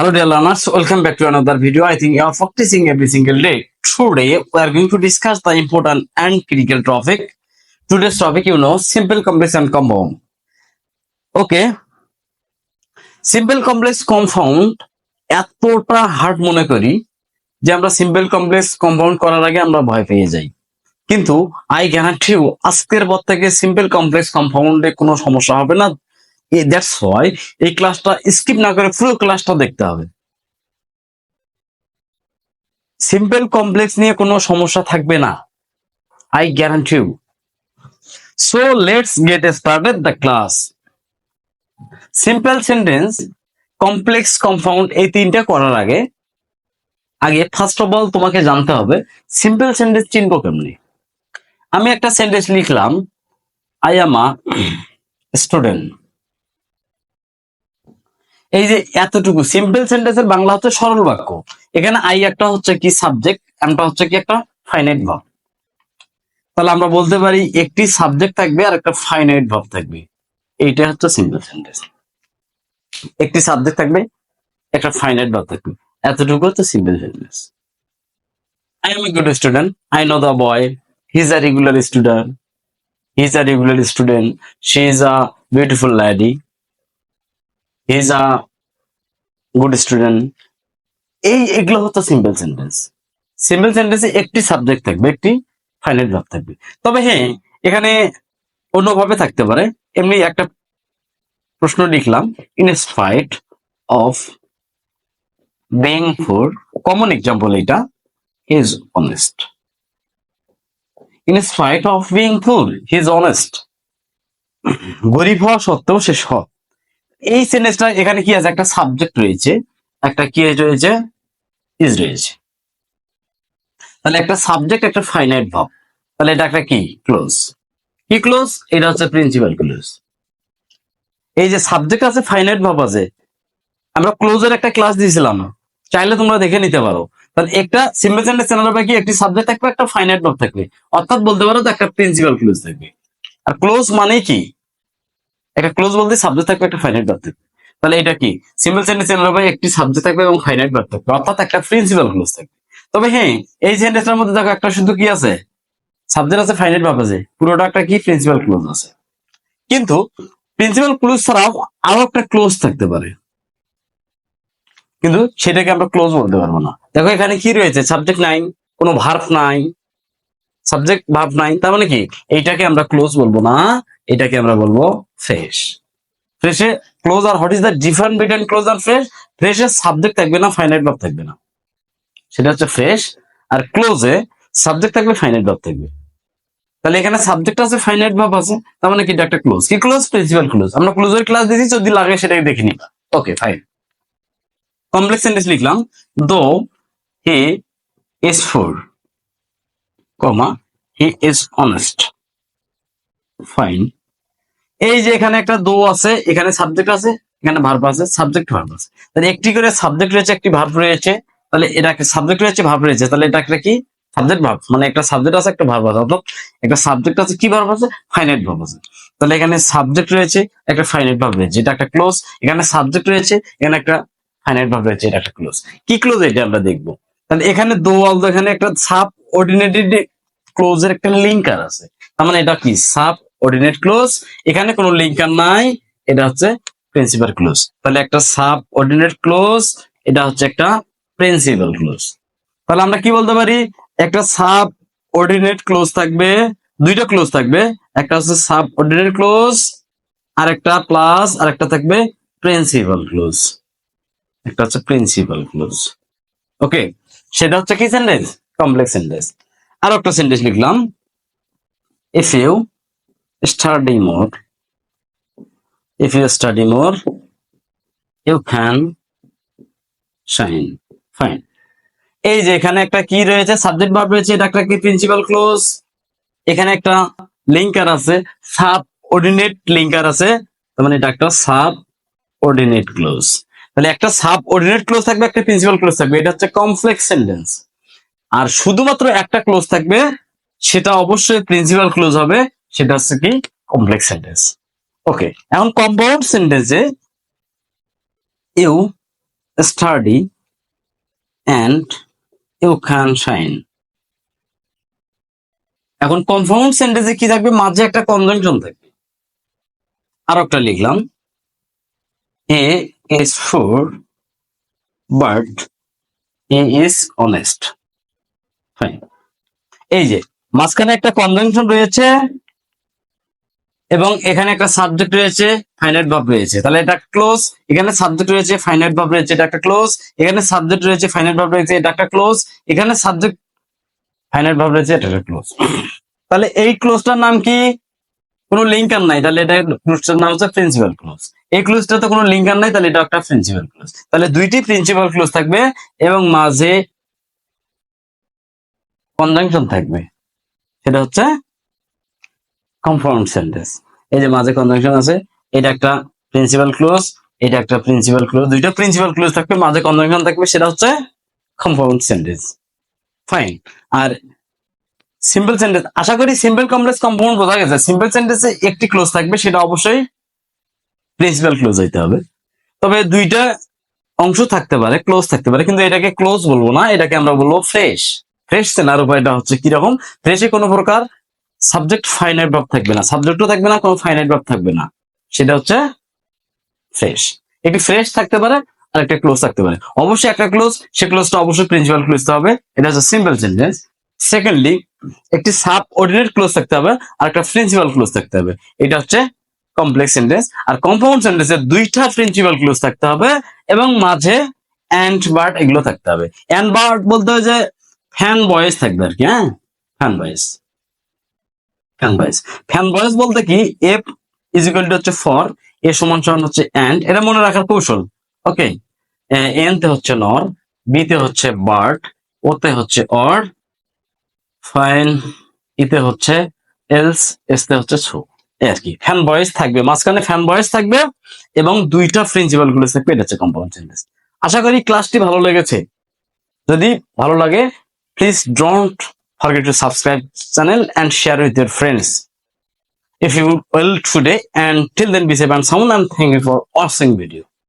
Hello dear learners, welcome back to another video. I think you are practicing every single day. Today we are going to discuss the important and critical topic. Today's topic you know simple complex and compound. Okay. Simple complex compound এতটা hard মনে করি যে আমরা simple complex compound করার আগে আমরা ভয় পেয়ে যাই কিন্তু আই গ্যারান্টি আজকের পর থেকে সিম্পল কমপ্লেক্স কম্পাউন্ডে কোনো সমস্যা হবে না দ্যাটস ওয়াই এই ক্লাসটা স্কিপ না করে পুরো ক্লাসটা দেখতে হবে। সিম্পল কমপ্লেক্স নিয়ে কোনো সমস্যা থাকবে না। I guarantee you so let's get started the class simple sentence complex compound এই তিনটা করার আগে আগে ফার্স্ট অফ অল তোমাকে জানতে হবে সিম্পল সেন্টেন্স চিনবো কেমনি? আমি একটা সেন্টেন্স লিখলাম আই এম আ স্টুডেন্ট এই যে এতটুকু সিম্পল সেন্টেন্সের বাংলা হচ্ছে সরল বাক্য। এখানে আই একটা হচ্ছে কি সাবজেক্ট এমটা হচ্ছে কি একটা ফাইনাইট ভাব তাহলে আমরা বলতে পারি একটি সাবজেক্ট থাকবে আর একটা ফাইনাইট ভাব থাকবে। এইটা হচ্ছে সিম্পল সেন্টেন্স একটি সাবজেক্ট থাকবে, একটা ফাইনাইট ভাব থাকবে। এতটুকু হচ্ছে simple sentence I am a good student I know the boy he is a regular student he is a regular student she is a beautiful lady he is a good student এই, এগুলো হচ্ছে simple sentence simple সেন্টেন্সে একটি subject থাকবে, একটি final ভাব থাকবে। তবে হ্যাঁ এখানে অন্যভাবে থাকতে পারে। এমনি একটা প্রশ্ন লিখলাম। In spite of being poor common example এটা is honest in spite of being poor he is honest গরিব হওয়া সত্ত্বেও সে সৎ। এই সেন্টেন্সটা এখানে কি আছে? একটা সাবজেক্ট রয়েছে, একটা কি রয়েছে? ইজ রয়েছে। তাহলে একটা সাবজেক্ট একটা ফাইনাইট ভাব। তাহলে এটা একটা কি? ক্লোজ কি ক্লোজ এটা হচ্ছে প্রিন্সিপাল ক্লোজ এই যে সাবজেক্ট আছে ফাইনাইট ভাব আছে, আমরা ক্লোজের একটা ক্লাস দিয়েছিলাম। চাইলে তোমরা দেখে নিতে পারো। তাহলে একটা সিম্পল সেন্টেন্স চেনার কি? একটি সাবজেক্ট থাকবে, একটা ফাইনাইট ভাব থাকবে। অর্থাৎ বলতে পারো তো একটা প্রিন্সিপাল ক্লোজ থাকবে। আর ক্লোজ মানে কি? একটা ক্লোজ বলতে সাবজেক্ট থাকবে একটা ফাইনাইট ভার্ব থাকবে। তাহলে এটা কি? সিম্পল সেন্টেন্স ভাই একটি সাবজেক্ট থাকবে এবং ফাইনাইট ভার্ব থাকবে। অর্থাৎ একটা প্রিন্সিপাল ক্লোজ থাকবে। তবে হ্যাঁ এই সেন্টেন্সের মধ্যে দেখো একটা শুধু কি আছে? সাবজেক্ট আছে ফাইনাইট ভার্ব আছে। পুরোটা একটা কি? প্রিন্সিপাল ক্লোজ আছে। কিন্তু প্রিন্সিপাল ক্লোজ ছাড়াও আরও একটা ক্লোজ থাকতে পারে। কিন্তু সেটাকে আমরা ক্লোজ বলতে পারব না। দেখো এখানে কি রয়েছে? সাবজেক্ট নাই, কোনো ভার্ব নাই সাবজেক্ট ভার্ব নাই, তার মানে কি? এইটাকে আমরা ক্লোজ বলব না। এটাকে আমরা বলব ফ্রেশ ফ্রেশে clause R what is the different between clause R phrase ফ্রেশে সাবজেক্ট থাকবে না ফাইনাইট ভাব থাকবে না। সেটা হচ্ছে ফ্রেশ আর ক্লোজে সাবজেক্ট থাকবে ফাইনাইট ভাব থাকবে। তাহলে এখানে সাবজেক্ট আছে ফাইনাইট ভাব আছে, তার মানে কি? এটা একটা ক্লোজ কি ক্লোজ প্রিন্সিপাল ক্লোজ আমরা ক্লোজের ক্লাস দিয়েছি যদি লাগে সেটাকে দেখে নিবা। ওকে ফাইন কমপ্লেক্স সেন্টেন্স লিখলাম। Though he is poor comma he is honest fine এই যে এখানে একটা দো আছে, এখানে সাবজেক্ট আছে, এখানে ভার্ব আছে সাবজেক্ট ভার্ব আছে। তাহলে একটি করে সাবজেক্ট রয়েছে, একটি ভার্ব রয়েছে, তাহলে এটা সাবজেক্ট রয়েছে ভার্ব রয়েছে, তাহলে এটা একটা কি? সাবজেক্ট ভার্ব মানে একটা সাবজেক্ট আছে, একটা ভার্ব আছে, অর্থাৎ একটা সাবজেক্ট আছে, কি ভার্ব আছে? ফাইনাইট ভার্ব আছে। তাহলে এখানে সাবজেক্ট রয়েছে, একটা ফাইনাইট ভার্ব রয়েছে এটা একটা ক্লোজ এখানে সাবজেক্ট রয়েছে, এখানে একটা ফাইনাইট ভার্ব রয়েছে, এটা একটা ক্লোজ কি ক্লোজ এটা আমরা দেখব। তাহলে এখানে দো অলদো এখানে একটা সাব অর্ডিনেটেড ক্লোজের একটা লিঙ্কার আছে। তার মানে এটা কি? সাব অর্ডিনেট ক্লোজ এখানে কোনো লিঙ্কার নাই, এটা হচ্ছে প্রিন্সিপাল ক্লোজ তাহলে একটা সাব অর্ডিনেট ক্লোজ এটা হচ্ছে একটা প্রিন্সিপাল ক্লোজ তাহলে আমরা কি বলতে পারি? একটা সাব অর্ডিনেট ক্লোজ থাকবে, দুইটা ক্লোজ থাকবে, একটা হচ্ছে সাব অর্ডিনেট ক্লোজ আর একটা প্লাস আর একটা থাকবে প্রিন্সিপাল ক্লোজ একটা হচ্ছে প্রিন্সিপাল ক্লোজ ওকে সেটা হচ্ছে কি সেন্টেন্স কমপ্লেক্স সেন্টেন্স আর একটা সেন্টেন্স লিখলাম if you study more. If you study more, you can shine. Fine. এই যে এখানে একটা কি রয়েছে সাবজেক্ট ভার্ব রয়েছে, এটা একটা কি প্রিন্সিপাল ক্লোজ এখানে একটা লিঙ্কার আছে সাব অর্ডিনেট লিঙ্কার আছে, তার মানে এটা একটা সাব অর্ডিনেট ক্লোজ তাহলে একটা সাব অর্ডিনেট ক্লোজ থাকবে, একটা প্রিন্সিপাল ক্লোজ থাকবে, এটা হচ্ছে কমপ্লেক্স সেন্টেন্স আর শুধুমাত্র একটা ক্লোজ থাকবে, সেটা অবশ্যই প্রিন্সিপাল ক্লোজ হবে সেটা হচ্ছে কি কমপ্লেক্স সেন্টেন্স ওকে এখন কম্পাউন্ড সেন্টেন্সে you study and you can shine এখন কনফার্ম সেন্টেন্সে কি থাকবে? মাঝে একটা কনজাংশন থাকবে। আর একটা লিখলাম। He is poor but he is honest fine এই যে, মাঝখানে একটা কনজাংশন রয়েছে। এবং এখানে একটা সাবজেক্ট রয়েছে ফাইনাইট ভাব রয়েছে। তাহলে এটা ক্লোজ এখানে সাবজেক্ট রয়েছে ফাইনাইট ভাব রয়েছে, এটা একটা ক্লোজ এখানে সাবজেক্ট রয়েছে ফাইনাইট ভাব রয়েছে, এটা একটা ক্লোজ এখানে সাবজেক্ট ফাইনাইট ভাব রয়েছে, এটা একটা ক্লোজ তাহলে এই ক্লোজটার নাম কি? কোনো লিঙ্কার নাই, তাহলে এটা ক্লোজটার নাম হচ্ছে প্রিন্সিপাল ক্লোজ এই ক্লোজটা তো কোনো লিঙ্কার নাই, তাহলে এটা একটা প্রিন্সিপাল ক্লোজ তাহলে দুইটি প্রিন্সিপাল ক্লোজ থাকবে, এবং মাঝে কনজাংশন থাকবে। সেটা হচ্ছে কনফার্ম সেন্টেন্স এই যে মাঝে কনজাংশন আছে, এটা একটা প্রিন্সিপাল ক্লোজ এটা একটা প্রিন্সিপাল ক্লোজ দুইটা প্রিন্সিপাল ক্লোজ থাকবে, মাঝে কনজাংশন থাকবে, সেটা হচ্ছে কনফার্ম সেন্টেন্স ফাইন আর সিম্পল সেন্টেন্স আশা করি সিম্পল কমপ্লেক্স কম্পাউন্ড বোঝা গেছে। সিম্পল সেন্টেন্সে একটি ক্লোজ থাকবে, সেটা অবশ্যই প্রিন্সিপাল ক্লোজ হইতে হবে। তবে দুইটা অংশ থাকতে পারে ক্লোজ থাকতে পারে, কিন্তু এটাকে ক্লোজ বলব না, এটাকে আমরা বলব ফ্রেশ ফ্রেশ চেনার উপায়টা হচ্ছে কীরকম? ফ্রেশে কোনো প্রকার সাবজেক্ট ফাইনাইট ভাব থাকবে না। সাবজেক্টও থাকবে না, কোনো ফাইনাইট ভাব থাকবে না। সেটা হচ্ছে ফ্রেশ একটি ফ্রেশ থাকতে পারে আর একটা ক্লোজ থাকতে পারে। অবশ্যই একটা ক্লোজ সে ক্লোজটা অবশ্যই প্রিন্সিপাল ক্লোজ হবে। এটা হচ্ছে সিম্পল সেন্টেন্স সেকেন্ডলি একটি সাব অর্ডিনেট ক্লোজ থাকতে হবে আর একটা প্রিন্সিপাল ক্লোজ থাকতে হবে। এটা হচ্ছে কমপ্লেক্স সেন্টেন্স আর কম্পাউন্ড সেন্টেন্সে দুইটা প্রিন্সিপাল ক্লোজ থাকতে হবে এবং মাঝে অ্যান্ড বার্ড এগুলো থাকতে হবে। অ্যান্ড বার্ড বলতে হয় যে ফ্যান বয়েস থাকবে আর কি হ্যাঁ? Fan boys fan boys fan boys বলতে কি এফ ইজিক্যাল টু হচ্ছে ফর এ সমান সমান হচ্ছে অ্যান্ড এটা মনে রাখার কৌশল। ওকে এন তে হচ্ছে নর বি তে হচ্ছে বার্ড ওতে হচ্ছে অর ফাইন ইতে হচ্ছে এলস এস তে হচ্ছে ছো এই আর কি ফ্যান বয়েস থাকবে। মাঝখানে ফ্যান বয়েস থাকবে এবং দুইটা প্রিন্সিপালগুলো হচ্ছে কম্পাউন্ড সেন্টেন্স আশা করি ক্লাসটি ভালো লেগেছে। যদি ভালো লাগে please don't forget to subscribe channel and share with your friends if you will today and till then be safe and someone and thank you for watching video